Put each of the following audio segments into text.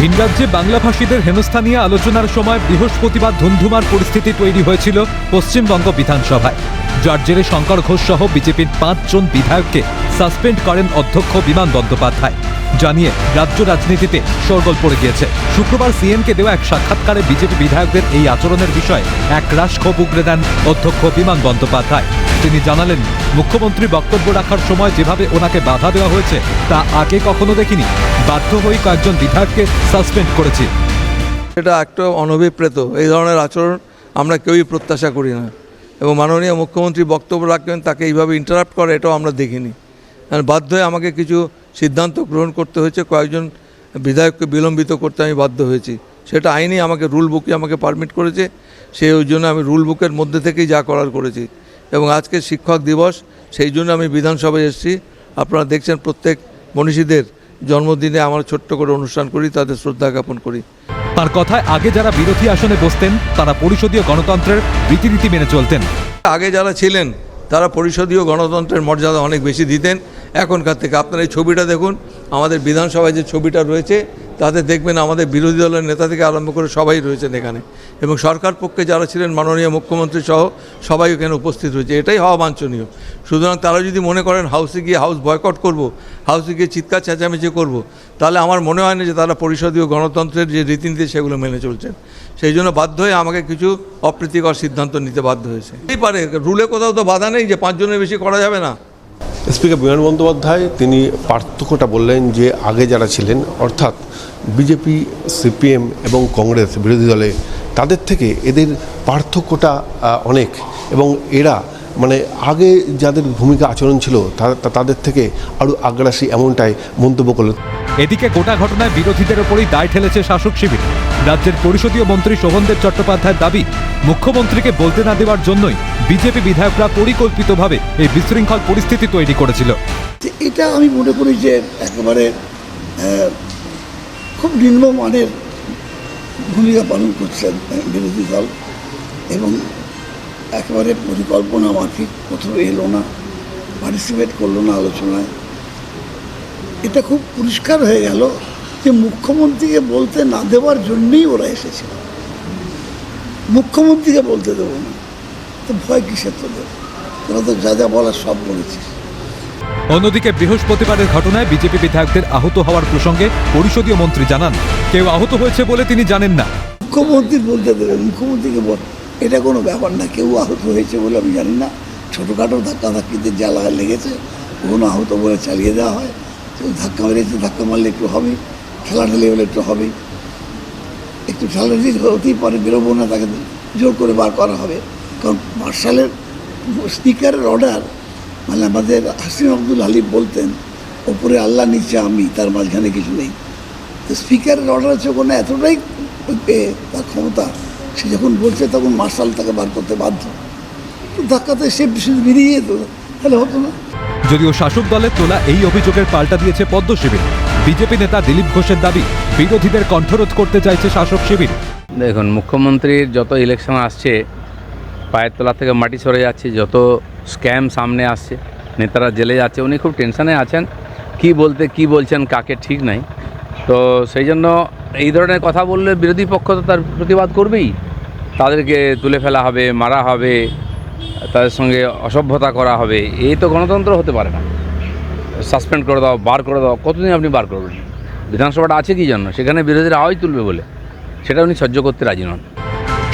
ভিনরাজ্যে বাংলাভাষীদের হেনস্থা নিয়ে আলোচনার সময় বৃহস্পতিবার ধুমধুমার পরিস্থিতি তৈরি হয়েছিল পশ্চিমবঙ্গ বিধানসভায়। যার জেরে শঙ্কর ঘোষ সহ বিজেপির পাঁচজন বিধায়ককে সাসপেন্ড করেন অধ্যক্ষ বিমান বন্দ্যোপাধ্যায়। জানিয়ে রাজ্য রাজনীতিতে শোরগোল পড়ে গিয়েছে। শুক্রবার সিএমকে দেওয়া এক সাক্ষাৎকারে বিজেপি বিধায়কদের এই আচরণের বিষয়ে এক রাশ ক্ষোভ উগরে দেন অধ্যক্ষ বিমান বন্দ্যোপাধ্যায়। তিনি জানালেন, মুখ্যমন্ত্রী বক্তব্য রাখার সময় যেভাবে ওনাকে বাধা দেওয়া হয়েছে, তা আগে কখনো দেখিনি। বাধ্য হয়ে কয়েকজন বিধায়ককে সাসপেন্ড করেছি। এটা একটা অনভিপ্রেত, এই ধরনের আচরণ আমরা কেউই প্রত্যাশা করি না। এবং মাননীয় মুখ্যমন্ত্রী বক্তব্য রাখবেন তাকে এইভাবে ইন্টারাপ্ট করে, এটাও আমরা দেখিনি। বাধ্য হয়ে আমাকে কিছু সিদ্ধান্ত গ্রহণ করতে হয়েছে, কয়েকজন বিধায়ককে বিলম্বিত করতে আমি বাধ্য হয়েছি। সেটা আইনি আমাকে রুল বুকে আমাকে পারমিট করেছে, সেই জন্য আমি রুল বুকের মধ্যে থেকেই যা করার করেছি। এবং আজকে শিক্ষক দিবস সেই জন্য আমি বিধানসভায় এসেছি। আপনারা দেখছেন প্রত্যেক মনীষীদের জন্মদিনে আমার ছোট্ট করে অনুষ্ঠান করি তাদের শ্রদ্ধা জ্ঞাপন করি। তার কথায় আগে যারা বিরোধী আসনে বসতেন তারা পরিষদীয় গণতন্ত্রের রীতিনীতি মেনে চলতেন। আগে যারা ছিলেন তারা পরিষদীয় গণতন্ত্রের মর্যাদা অনেক বেশি দিতেন। এখনকার থেকে আপনারা এই ছবিটা দেখুন আমাদের বিধানসভায় যে ছবিটা রয়েছে তাতে দেখবেন আমাদের বিরোধী দলের নেতা থেকে আরম্ভ করে সবাই রয়েছেন এখানে। এবং সরকার পক্ষে যারা ছিলেন মাননীয় মুখ্যমন্ত্রী সহ সবাই এখানে উপস্থিত রয়েছে। এটাই হওয়া বাঞ্ছনীয়। সুতরাং তারা যদি মনে করেন হাউসে গিয়ে হাউস বয়কট করব হাউসে গিয়ে চিৎকার চেঁচামেচি করব, তাহলে আমার মনে হয় না যে তারা পরিষদীয় গণতন্ত্রের যে রীতিনীতি সেগুলো মেনে চলছেন। সেই জন্য বাধ্য হয়ে আমাকে কিছু অপ্রীতিকর সিদ্ধান্ত নিতে বাধ্য হয়েছে। এই পারে, রুলে কোথাও তো বাধা নেই যে পাঁচজনের বেশি করা যাবে না। স্পিকার বিমান বন্দ্যোপাধ্যায় তিনি পার্থক্যটা বললেন যে আগে যারা ছিলেন, অর্থাৎ বিজেপি, সিপিএম এবং কংগ্রেস বিরোধী দলে, তাদের থেকে এদের পার্থক্যটা অনেক। এবং এরা মানে আগে যাদের ভূমিকা আচরণ ছিল তাদের থেকে আরও আগ্রাসী এমনটাই মন্তব্য করলেন। এদিকে গোটা ঘটনায় বিরোধীদের ওপরই দায় ঠেলেছে শাসক শিবির। রাজ্যের পরিষদীয় মন্ত্রী শোভনদেব চট্টোপাধ্যায়ের দাবি মুখ্যমন্ত্রীকে বলতে না দেওয়ার জন্যই বিজেপি বিধায়করা পরিকল্পিতভাবে এই বিশৃঙ্খল পরিস্থিতি তৈরি করেছিল। এটা আমি মনে করি যে একেবারে খুব নিম্নমানের ভূমিকা পালন করছেন বিরোধী দল এবং একেবারে পরিকল্পনা মাফিক কোথাও এলো না পার্টিসিপেট করল না আলোচনায়। এটা খুব পরিষ্কার হয়ে গেল যে মুখ্যমন্ত্রীকে বলতে না দেওয়ার জন্যই ওরা এসেছিল। মুখ্যমন্ত্রীকে বলতে দেবো না। তো ভয় কিসের তোদের? তোরা তো যা যা বলার সব বলেছিস। অন্যদিকে বৃহস্পতিবারের ঘটনায় বিজেপি বিধায়কদের আহত হওয়ার প্রসঙ্গে পরিষদীয় মন্ত্রী জানান কেউ আহত হয়েছে বলে তিনি জানেন না। মুখ্যমন্ত্রী বলতে দেবে মুখ্যমন্ত্রীকে বল। এটা কোনো ব্যাপার না, কেউ আহত হয়েছে বলে আমি জানি না। ছোটোখাটো ধাক্কা ধাক্কিতে জ্বালা লেগেছে, কোনো আহত বলে চালিয়ে দেওয়া হয়। ধাক্কা মেরেছে ধাক্কা মারলে একটু হবেই ঠেলাঠেলি হলে একটু হবেই। একটু ঠেলাঠেলি হতেই পারে, বেরোবো না তাকে জোর করে বার করা হবে। কারণ মার্শালের স্পিকারের অর্ডার মানে আমাদের হাসিন আব্দুল হালিফ বলতেন, ওপরে আল্লাহ, নিচে আমি, তার মাঝখানে কিছু নেই। তো স্পিকারের অর্ডার হচ্ছে ওখানে এতটাই তার ক্ষমতা সে যখন বলছে তখন মার্শাল তাকে বার করতে বাধ্য। তো ধাক্কাতে সে বিশেষ বেরিয়ে যেত তাহলে হতো না। যদিও শাসক দলের তোলা এই অভিযোগের পাল্টা দিয়েছে পদ্ম শিবির। বিজেপি নেতা দিলীপ ঘোষের দাবি বিরোধীদের কণ্ঠরোধ করতে চাইছে শাসক শিবির। দেখুন মুখ্যমন্ত্রীর যত ইলেকশন আসছে পায়ের তলা থেকে মাটি সরে যাচ্ছে যত স্ক্যাম সামনে আসছে নেতারা জেলে যাচ্ছে উনি খুব টেনশনে আছেন। কি বলতে কি বলছেন কাকে ঠিক নাই। তো সেই জন্য এই ধরনের কথা বললে বিরোধী পক্ষ তো তার প্রতিবাদ করবেই। তাদেরকে তুলে ফেলা হবে, মারা হবে, তাদের সঙ্গে অসভ্যতা করা হবে, এই তো গণতন্ত্র হতে পারে না। সাসপেন্ড করে দাও, বার করে দাও, কতদিন আপনি বার করবেন? বিধানসভাটা আছে কি জন্য? সেখানে বিরোধীরা আওয়াজ তুলবে বলে। সেটা উনি সহ্য করতে রাজি নন।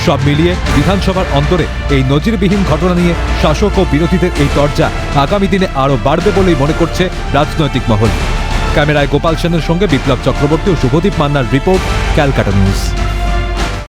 সব মিলিয়ে বিধানসভার অন্তরে এই নজিরবিহীন ঘটনা নিয়ে শাসক ও বিরোধীদের এই চর্চা আগামী দিনে আরও বাড়বে বলেই মনে করছে রাজনৈতিক মহল। ক্যামেরায় গোপাল সেনের সঙ্গে বিপ্লব চক্রবর্তী ও শুভদীপ মান্নার রিপোর্ট ক্যালকাটা নিউজ।